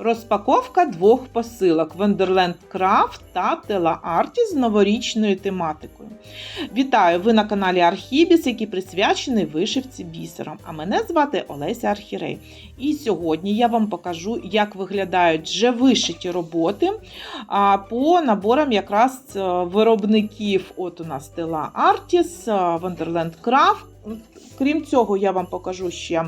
Розпаковка двох посилок Wonderland Craft та Tela Artis з новорічною тематикою. Вітаю! Ви на каналі Архібіс, який присвячений вишивці бісером. А мене звати Олеся Архірей. І сьогодні я вам покажу, як виглядають вже вишиті роботи по наборам якраз е, виробників. От у нас Tela Artis, е, Wonderland Craft. Крім цього, я вам покажу ще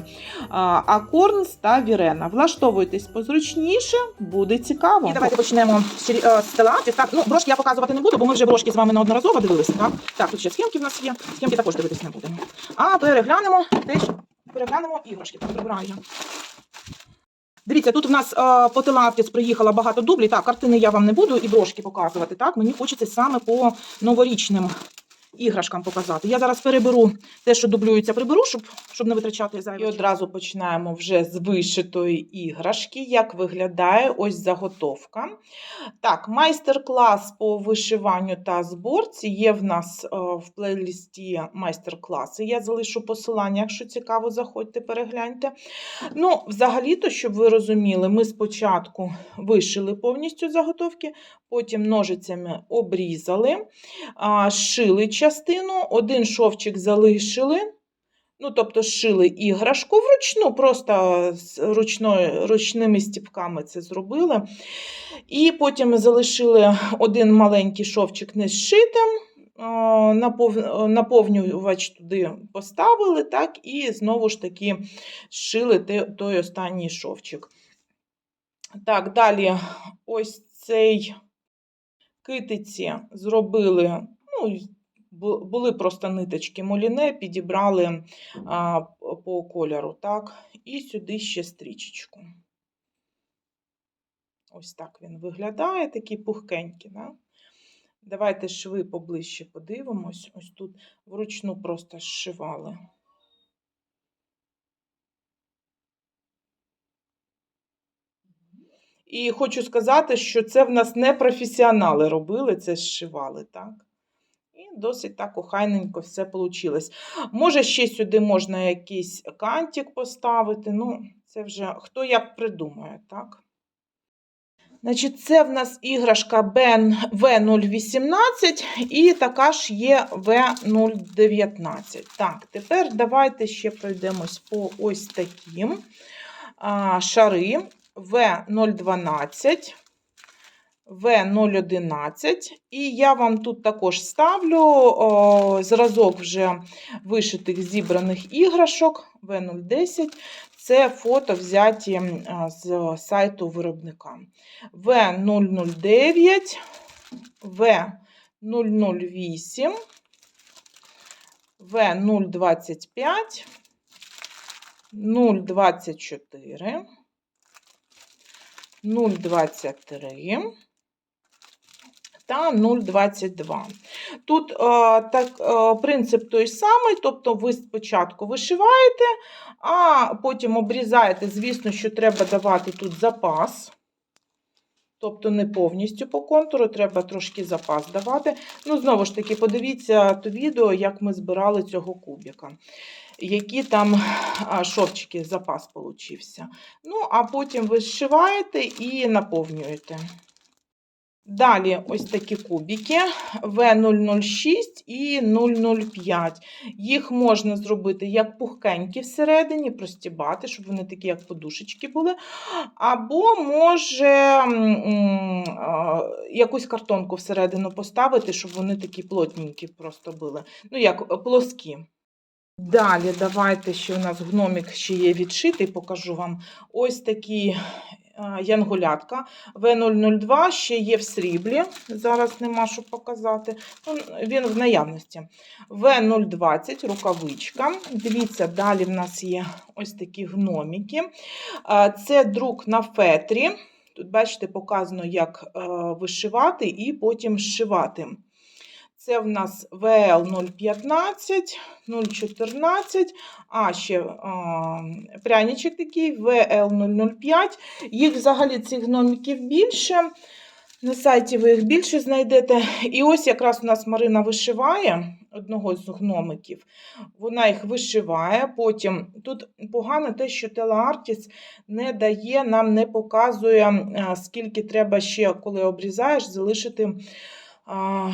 а, Акорнс та Вірена. Влаштовуйтесь позручніше, буде цікаво. І давайте почнемо з е, стелажів. Так, ну брошки я показувати не буду, бо ми вже брошки з вами неодноразово дивилися. Так, так тут ще схемки в нас є. Схемки також дивитись не будемо. А переглянемо теж переглянемо іграшки. Так, прибираю. Дивіться, тут у нас е, по Телавтіс приїхало багато дублів. Так, картини я вам не буду і брошки показувати. Так, мені хочеться саме по новорічним іграшкам показати. Я зараз переберу те, що дублюється, приберу, щоб, щоб не витрачати зайві. І одразу починаємо вже з вишитої іграшки, як виглядає ось заготовка. Так, майстер-клас по вишиванню та зборці є в нас е, в плейлісті майстер-класи. Я залишу посилання, якщо цікаво, заходьте, перегляньте. Ну, взагалі-то, щоб ви розуміли, ми спочатку вишили повністю заготовки, потім ножицями обрізали, шили частину, один шовчик залишили. Ну, тобто шили іграшку вручну, просто ручною, ручними стіпками це зробили. І потім залишили один маленький шовчик не зшитим, наповнювач туди поставили, так, і знову ж таки шили той останній шовчик. Так, далі ось цей китиці зробили, ну, були просто ниточки моліне, підібрали а, по кольору, так, і сюди ще стрічечку. Ось так він виглядає, такий пухкенький. Да? Давайте шви поближче подивимось. Ось тут вручну просто зшивали. І хочу сказати, що це в нас не професіонали робили, це зшивали, так? І досить так охайненько все вийшло. Може, ще сюди можна якийсь кантик поставити. Ну, це вже хто як придумає, так? Значить, це в нас іграшка Бен В018 і така ж є В019. Так, тепер давайте ще пройдемось по ось таким а, шари В012. В011, і я вам тут також ставлю о, зразок вже вишитих зібраних іграшок. В010. Це фото взяті з сайту виробника. В009, В008, В025, 024, 023 та 0,22. Тут е, так, е, принцип той самий, тобто ви спочатку вишиваєте, а потім обрізаєте. Звісно, що треба давати тут запас. Тобто не повністю по контуру, треба трошки запас давати. Ну, знову ж таки, подивіться то відео, як ми збирали цього кубика. Які там шовчики запас получився. Ну, а потім ви зшиваєте і наповнюєте. Далі ось такі кубики В006 і 005. Їх можна зробити як пухкенькі всередині, простібати, щоб вони такі, як подушечки були. Або може якусь картонку всередину поставити, щоб вони такі плотненькі просто були. Ну, як плоскі. Далі, давайте ще у нас гномик ще є відшитий, покажу вам. Ось такий а, янголятка. В002 ще є в сріблі. Зараз нема що показати. Ну, він в наявності. В020 рукавичка. Дивіться, далі в нас є ось такі гномики. Це друк на фетрі. Тут, бачите, показано, як е, вишивати і потім зшивати. Це в нас ВЛ015, 014, а ще а, пряничок такий ВЛ005. Їх взагалі цих гномиків більше. На сайті ви їх більше знайдете. І ось якраз у нас Марина вишиває одного з гномиків. Вона їх вишиває. Потім тут погано те, що Телеартіс не дає, нам не показує, скільки треба ще, коли обрізаєш, залишити а,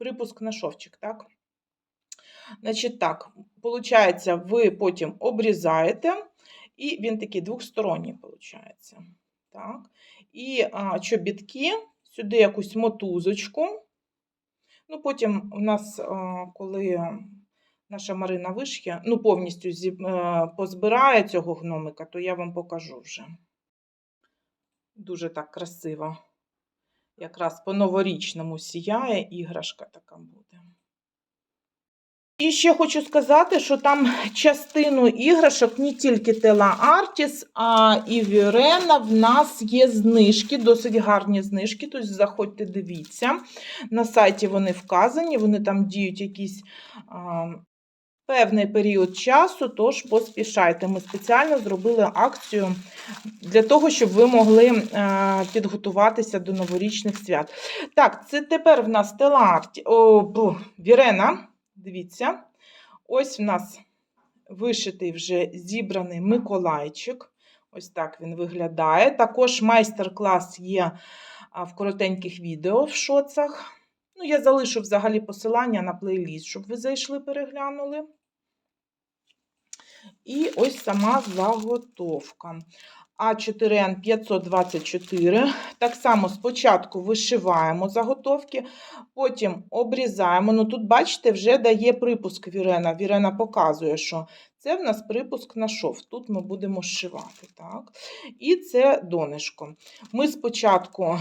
припуск на шовчик. Так? Значить так, виходить, ви потім обрізаєте, і він такий двохсторонній, виходить. Так. І а, чобітки, сюди якусь мотузочку. Ну, потім у нас, а, коли наша Марина вишє, ну, повністю зі, е, позбирає цього гномика, то я вам покажу вже. Дуже так красиво. Якраз по-новорічному сіяє іграшка така буде. І ще хочу сказати, що там частину іграшок не тільки Тела Артіс, а і Вірена. В нас є знижки, досить гарні знижки. Тобто заходьте, дивіться. На сайті вони вказані, вони там діють якийсь а, певний період часу, тож поспішайте. Ми спеціально зробили акцію для того, щоб ви могли а, підготуватися до новорічних свят. Так, це тепер в нас Тела О, бу, Вірена. Дивіться, ось в нас вишитий вже зібраний Миколайчик. Ось так він виглядає. Також майстер-клас є в коротеньких відео в шоцах. Ну, я залишу взагалі посилання на плейліст, щоб ви зайшли, переглянули. І ось сама заготовка. А4Н 524. Так само спочатку вишиваємо заготовки, потім обрізаємо. Ну тут, бачите, вже дає припуск Вірена. Вірена показує, що це в нас припуск на шов. Тут ми будемо зшивати. Так? І це донишко. Ми спочатку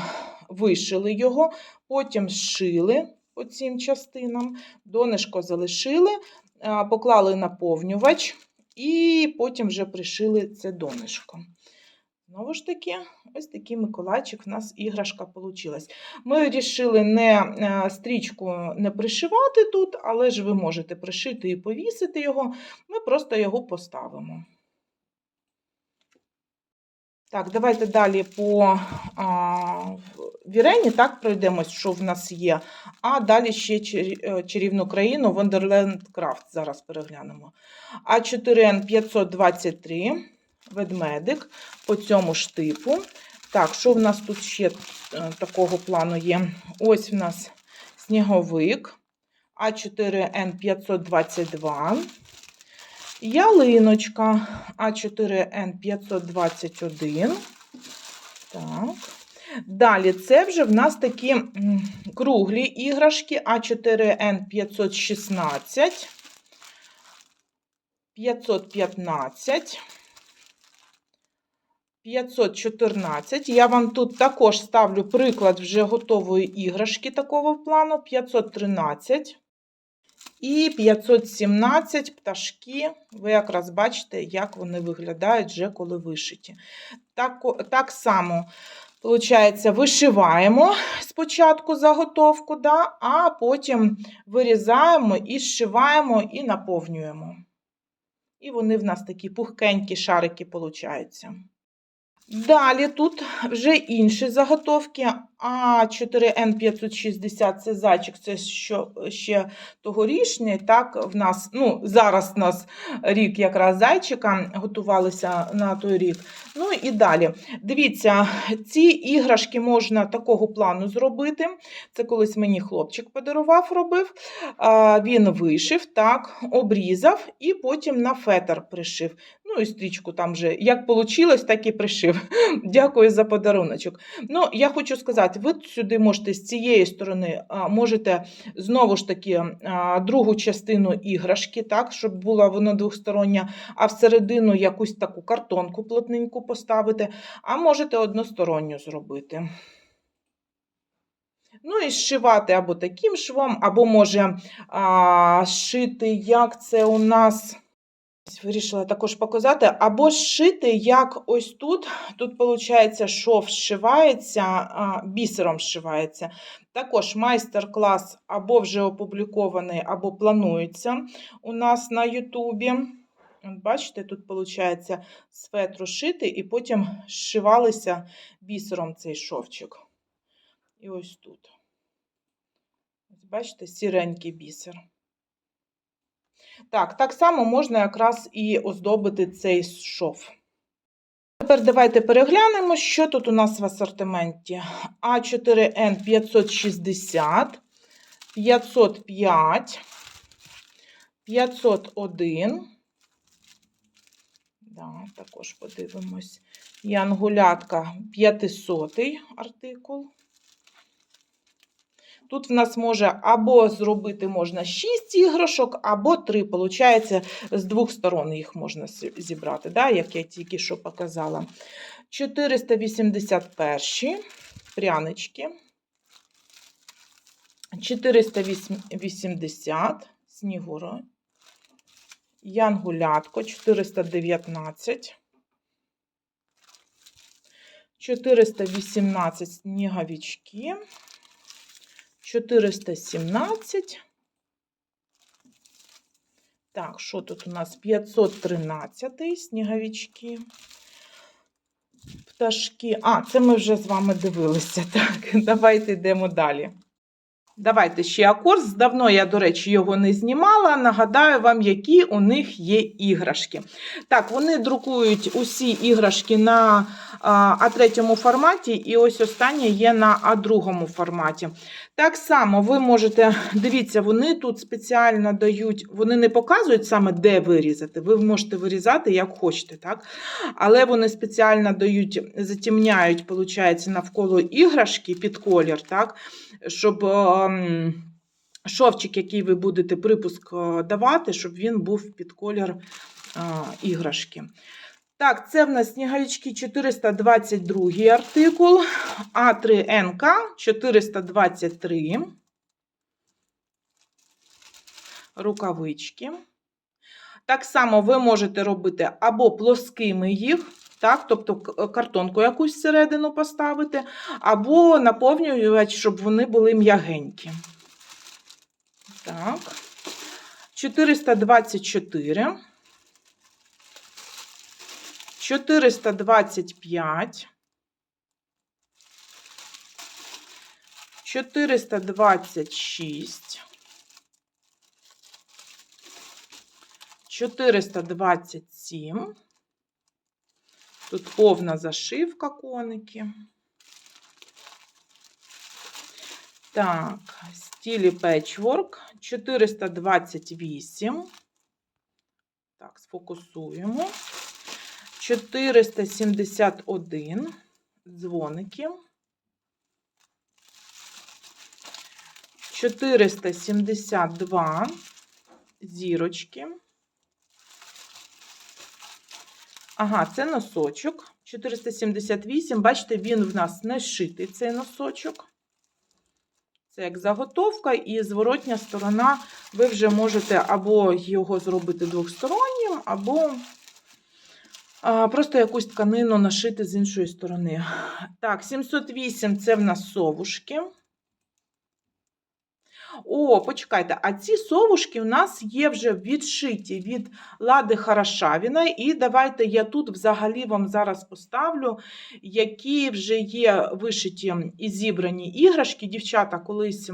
вишили його, потім зшили по цим частинам, донишко залишили, поклали наповнювач і потім вже пришили це донишко. Знову ж таки, ось такий Миколайчик в нас іграшка вийшла. Ми вирішили не е, стрічку не пришивати тут, але ж ви можете пришити і повісити його. Ми просто його поставимо. Так, давайте далі по а, Вірені так пройдемось, що в нас є. А далі ще е, чарівну країну Wonderland Craft. Зараз переглянемо. А4Н 523 ведмедик по цьому ж типу. Так, що в нас тут ще е, такого плану є? Ось в нас сніговик А4Н 522. Ялиночка А4Н 521. Так. Далі це вже в нас такі круглі іграшки А4Н 516, 515. 514. Я вам тут також ставлю приклад вже готової іграшки такого плану. 513 і 517 пташки. Ви якраз бачите, як вони виглядають вже коли вишиті. Так, так само, виходить, вишиваємо спочатку заготовку, да, а потім вирізаємо і зшиваємо і наповнюємо. І вони в нас такі пухкенькі шарики получаються. Далі тут вже інші заготовки. А4Н560 це зайчик, це що ще тогорічний. Так, в нас, ну, зараз у нас рік якраз зайчика, готувалися на той рік. Ну і далі. Дивіться, ці іграшки можна такого плану зробити. Це колись мені хлопчик подарував, робив. А, Він вишив, так, обрізав і потім на фетр пришив. Ну і стрічку там вже як вийшло, так і пришив. Дякую за подаруночок. Ну, я хочу сказати, ви сюди можете з цієї сторони, можете знову ж таки другу частину іграшки, так, щоб була вона двостороння, а всередину якусь таку картонку плотненьку поставити, а можете односторонню зробити. Ну і зшивати або таким швом, або може а, шити, як це у нас. Вирішила також показати, або зшити, як ось тут. Тут, виходить, шов зшивається, бісером зшивається. Також майстер-клас або вже опублікований, або планується у нас на Ютубі. Бачите, тут, виходить, з фетру шити, і потім зшивалися бісером цей шовчик. І ось тут. Бачите, сіренький бісер. Так, так само можна якраз і оздобити цей шов. Тепер давайте переглянемо, що тут у нас в асортименті. А4Н 560, 505, 501. Да, також подивимось. Янгулятка 500 артикул. Тут в нас може або зробити можна 6 іграшок, або 3. Получається, з двох сторон їх можна зібрати, да, як я тільки що показала. 481 прянички. 480 снігуро. Янгулятко 419. 418 сніговички. 417. Так, що тут у нас? 513 сніговички. Пташки. А, це ми вже з вами дивилися. Так, давайте йдемо далі. Давайте ще акорд. Давно я, до речі, його не знімала. Нагадаю вам, які у них є іграшки. Так, вони друкують усі іграшки на а, А3 форматі, і ось останнє є на А2 форматі. Так само ви можете, дивіться, вони тут спеціально дають, вони не показують саме, де вирізати. Ви можете вирізати як хочете, так? Але вони спеціально дають, затемняють, виходить, навколо іграшки під колір, так? Щоб ем, шовчик, який ви будете припуск е, давати, щоб він був під колір е, іграшки. Так, це в нас сніговички 422 артикул, А3НК 423. Рукавички. Так само ви можете робити або плоскими їх, так, тобто картонку якусь всередину поставити, або наповнювати, щоб вони були м'ягенькі. Так. 424. 425. 426. 427. Тут повна зашивка коники. Так, стілі печворк 428. Так, сфокусуємо. 471 дзвоники. 472 зірочки. Ага, це носочок. 478. Бачите, він в нас не шитий, цей носочок. Це як заготовка, і зворотня сторона ви вже можете або його зробити двохстороннім, або просто якусь тканину нашити з іншої сторони. Так, 708 це в нас совушки. О, почекайте, а ці совушки у нас є вже відшиті від лади Харашавіна. І давайте я тут взагалі вам зараз поставлю, які вже є вишиті і зібрані іграшки. Дівчата колись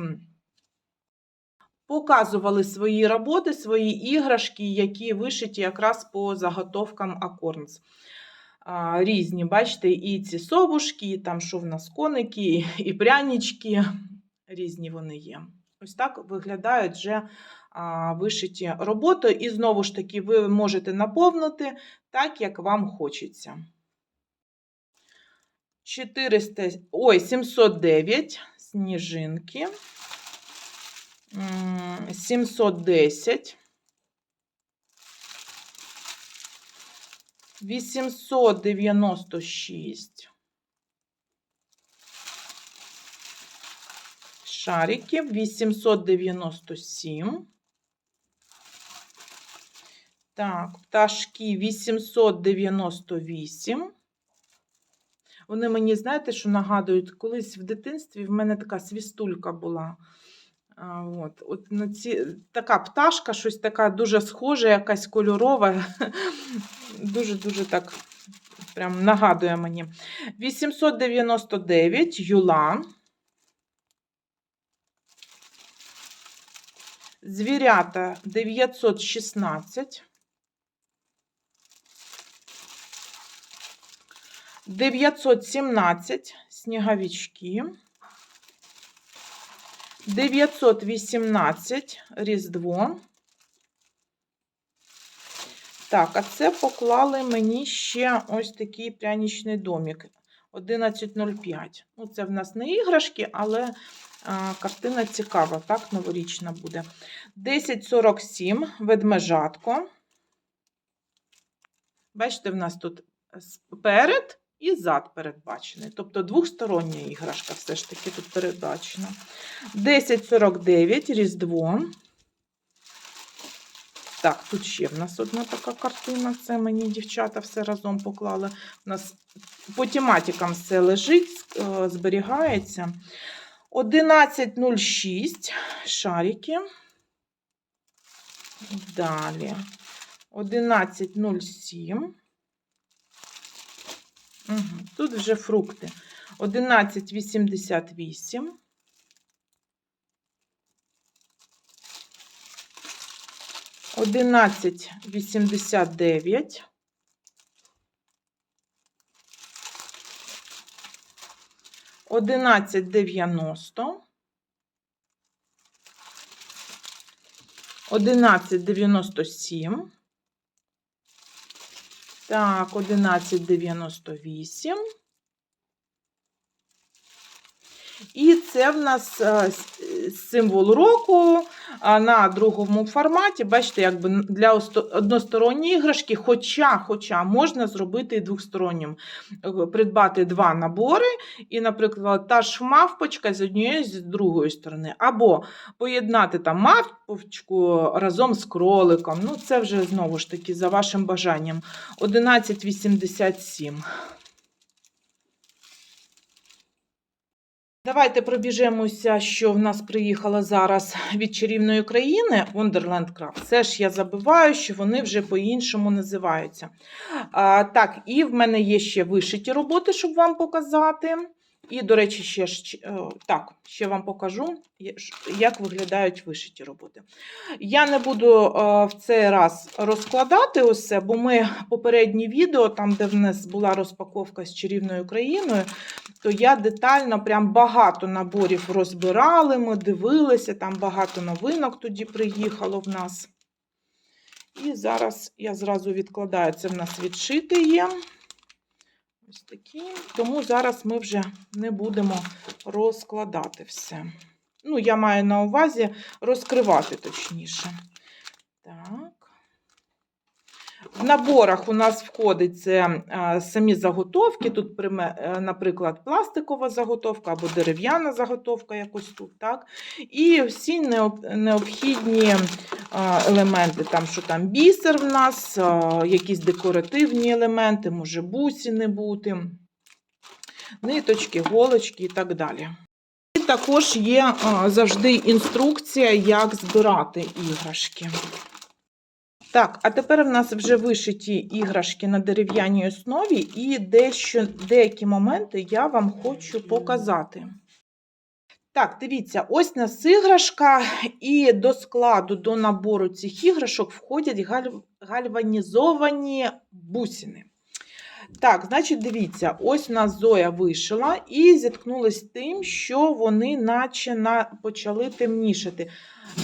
показували свої роботи, свої іграшки, які вишиті якраз по заготовкам Акорнс. Різні, бачите, і ці совушки, і там що в нас коники, і прянички, різні вони є. Ось так виглядають вже вишиті роботи. І знову ж таки, ви можете наповнити так, як вам хочеться. 400, ой, 709 сніжинки. М, 710. 896. Шариків 897. Так, пташки 898. Вони мені, знаєте, що нагадують, колись в дитинстві в мене така свістулька була. А, от, от на ці, така пташка, щось така дуже схожа, якась кольорова. Дуже-дуже так прям нагадує мені. 899 юлан. Звірята 916. 917 сніговички. 918 Різдво. Так, а це поклали мені ще ось такий прянічний домик. 11.05. Ну, це в нас не іграшки, але картина цікава, так, новорічна буде. 10.47 ведмежатко. Бачите, в нас тут сперед і зад передбачений. Тобто двохстороння іграшка все ж таки тут передбачена. 10.49 Різдво. Так, тут ще в нас одна така картина. Це мені дівчата все разом поклали. У нас по тематикам все лежить, е, зберігається. 11.06 шарики. Далі. 11.07. Угу. Тут вже фрукти. 11.88. Одинадцять вісімдесят дев'ять. Одинадцять дев'яносто. Одинадцять дев'яносто сім. Так, одинадцять дев'яносто вісім. І це в нас е, символ року на другому форматі. Бачите, якби для осто- односторонньої іграшки, хоча, хоча можна зробити і двостороннім. Е, Придбати два набори, і, наприклад, та ж мавпочка з однієї з другої сторони. Або поєднати там мавпочку разом з кроликом. Ну, це вже знову ж таки за вашим бажанням. 11,87. Давайте пробіжемося, що в нас приїхало зараз від чарівної країни Wonderland Craft. Це ж я забуваю, що вони вже по-іншому називаються. А, так, і в мене є ще вишиті роботи, щоб вам показати. І, до речі, ще е, так, ще вам покажу, як виглядають вишиті роботи. Я не буду е, в цей раз розкладати це, бо ми попереднє відео, там, де в нас була розпаковка з чарівною країною, то я детально прям багато наборів розбирали, ми дивилися, там багато новинок тоді приїхало в нас. І зараз я зразу відкладаю, це в нас відшитий є. Ось такі. Тому зараз ми вже не будемо розкладати все. Ну, я маю на увазі розкривати точніше. Так. В наборах у нас входить це самі заготовки. Тут, е, наприклад, пластикова заготовка або дерев'яна заготовка, якось тут. так. І всі необхідні е, елементи, там, що там бісер в нас, е, якісь декоративні елементи, може бусини бути, ниточки, голочки і так далі. І також є завжди інструкція, як збирати іграшки. Так, а тепер в нас вже вишиті іграшки на дерев'яній основі, і дещо, деякі моменти я вам хочу показати. Так, дивіться, ось нас іграшка, і до складу, до набору цих іграшок входять галь- гальванізовані бусини. Так, значить, дивіться, ось у нас Зоя вишила і зіткнулась тим, що вони наче на... почали темнішати.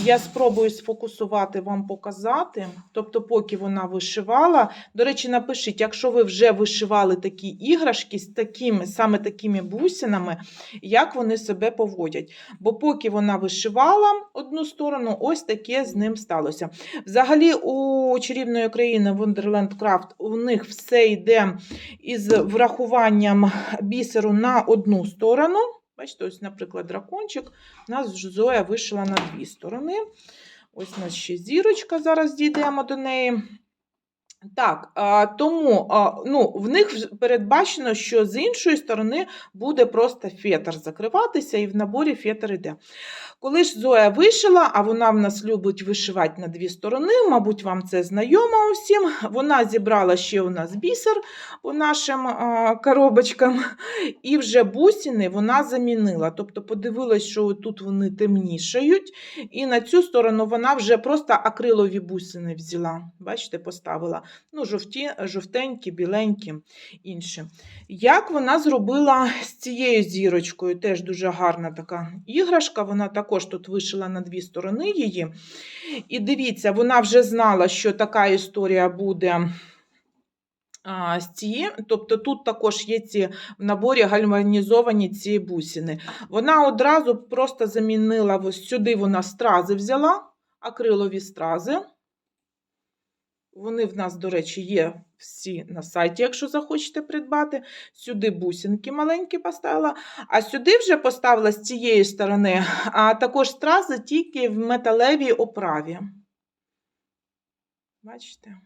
Я спробую сфокусувати вам показати. Тобто, поки вона вишивала. До речі, напишіть, якщо ви вже вишивали такі іграшки з такими, саме такими бусинами, як вони себе поводять. Бо поки вона вишивала одну сторону, ось таке з ним сталося. Взагалі, у чарівної країни Wonderland Craft у них все йде із врахуванням бісеру на одну сторону. Бачите, ось, наприклад, дракончик. У нас Зоя вишила на дві сторони. Ось у нас ще зірочка, зараз дійдемо до неї. Так, тому ну, в них передбачено, що з іншої сторони буде просто фетр закриватися, і в наборі фетр іде. Коли ж Зоя вишила, а вона в нас любить вишивати на дві сторони, мабуть, вам це знайомо усім. Вона зібрала ще у нас бісер по нашим коробочкам, і вже бусини вона замінила. Тобто подивилась, що тут вони темнішають, і на цю сторону вона вже просто акрилові бусини взяла. Бачите, поставила. Ну, жовті, жовтенькі, біленькі, інші. Як вона зробила з цією зірочкою? Теж дуже гарна така іграшка. Вона також тут вишила на дві сторони її. І дивіться, вона вже знала, що така історія буде. Цієї, тобто тут також є ці в наборі гальванізовані ці бусини. Вона одразу просто замінила ось сюди вона стрази взяла, акрилові стрази. Вони в нас, до речі, є всі на сайті, якщо захочете придбати. Сюди бусинки маленькі поставила, а сюди вже поставила з цієї сторони, а також стрази тільки в металевій оправі. Бачите?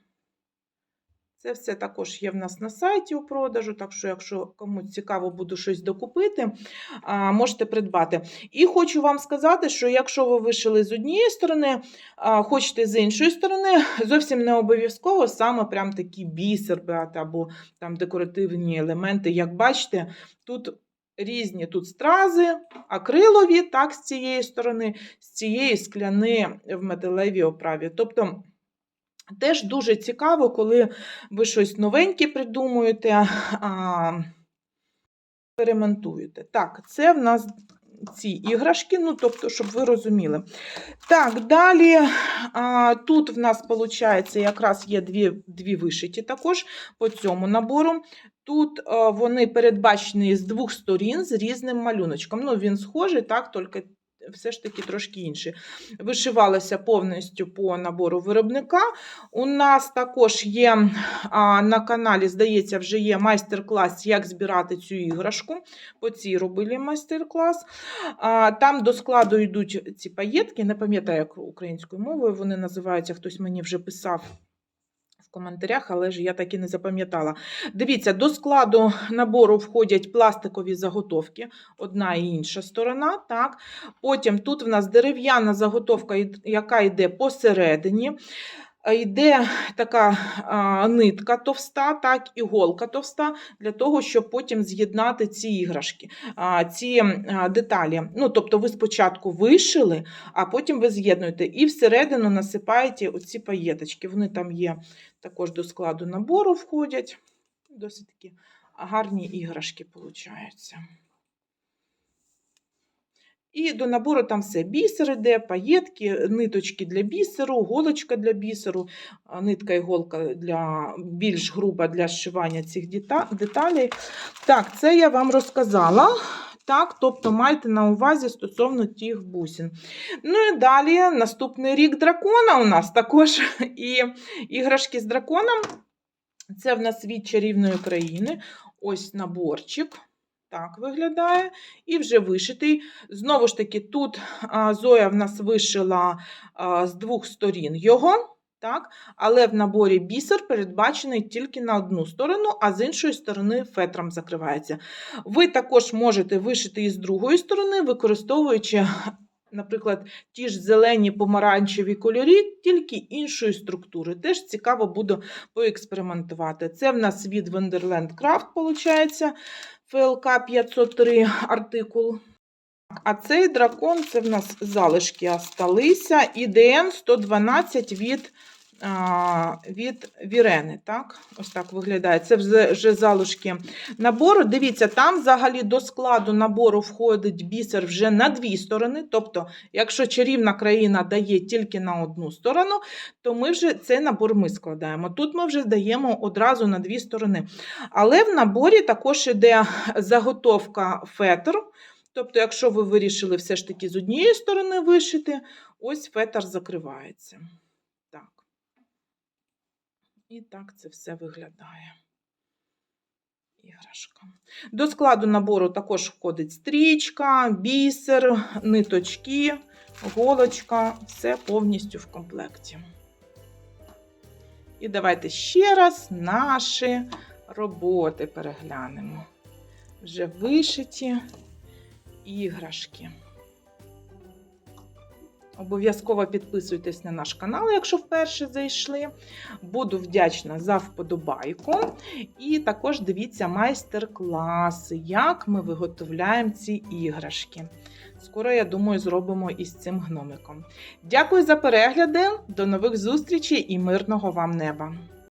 Це все також є в нас на сайті у продажу, так що, якщо комусь цікаво буде щось докупити, можете придбати. І хочу вам сказати, що якщо ви вишили з однієї сторони, хочете з іншої сторони, зовсім не обов'язково саме прям такий бісер брати або там декоративні елементи. Як бачите, тут різні тут стрази, акрилові, так, з цієї сторони, з цієї скляни в металевій оправі. Тобто Теж дуже цікаво, коли ви щось новеньке придумуєте, а, експериментуєте. Так, це в нас ці іграшки, ну, тобто, щоб ви розуміли. Так, далі а, тут в нас, виходить, якраз є дві, дві вишиті також по цьому набору. Тут а, вони передбачені з двох сторін з різним малюночком. Ну, він схожий, так, тільки все ж таки трошки інший. Вишивалася повністю по набору виробника. У нас також є а, на каналі, здається, вже є майстер-клас, як збирати цю іграшку. По цій робили майстер-клас. Там до складу йдуть ці паєтки, не пам'ятаю, як українською мовою вони називаються, хтось мені вже писав. Коментарях, але ж я так і не запам'ятала. Дивіться, до складу набору входять пластикові заготовки, одна і інша сторона. Так. Потім тут в нас дерев'яна заготовка, яка йде посередині. А Йде така нитка товста, так, іголка товста, для того, щоб потім з'єднати ці іграшки, ці деталі. Ну, тобто ви спочатку вишили, а потім ви з'єднуєте і всередину насипаєте оці паєточки. Вони там є також до складу набору входять. Досить такі гарні іграшки получаються. І до набору там все бісер іде, паєтки, ниточки для бісеру, голочка для бісеру, нитка іголка для більш груба для зшивання цих деталей. Так, це я вам розказала. Так, тобто майте на увазі стосовно тих бусин. Ну і далі наступний рік дракона у нас також і іграшки з драконом. Це в нас від чарівної країни. Ось наборчик. Так виглядає. І вже вишитий. Знову ж таки, тут Зоя в нас вишила з двох сторін його. Так? Але в наборі бісер передбачений тільки на одну сторону, а з іншої сторони фетром закривається. Ви також можете вишити і з другої сторони, використовуючи, наприклад, ті ж зелені помаранчеві кольорі, тільки іншої структури. Теж цікаво буде поекспериментувати. Це в нас від Wonderland Craft, виходить, ФЛК 503 артикул. А цей дракон це в нас залишки осталися. ІДН 112 від, від Вірени. Так? Ось так виглядає. Це вже залишки набору. Дивіться, там взагалі до складу набору входить бісер вже на дві сторони. Тобто, якщо чарівна країна дає тільки на одну сторону, то ми вже цей набор ми складаємо. Тут ми вже даємо одразу на дві сторони. Але в наборі також іде заготовка фетр. Тобто, якщо ви вирішили все ж таки з однієї сторони вишити, ось фетр закривається. І так це все виглядає. Іграшка. До складу набору також входить стрічка, бісер, ниточки, голочка, все повністю в комплекті. І давайте ще раз наші роботи переглянемо. Вже вишиті іграшки. Обов'язково підписуйтесь на наш канал, якщо вперше зайшли. Буду вдячна за вподобайку. І також дивіться майстер-класи, як ми виготовляємо ці іграшки. Скоро, я думаю, зробимо із цим гномиком. Дякую за перегляди, до нових зустрічей і мирного вам неба!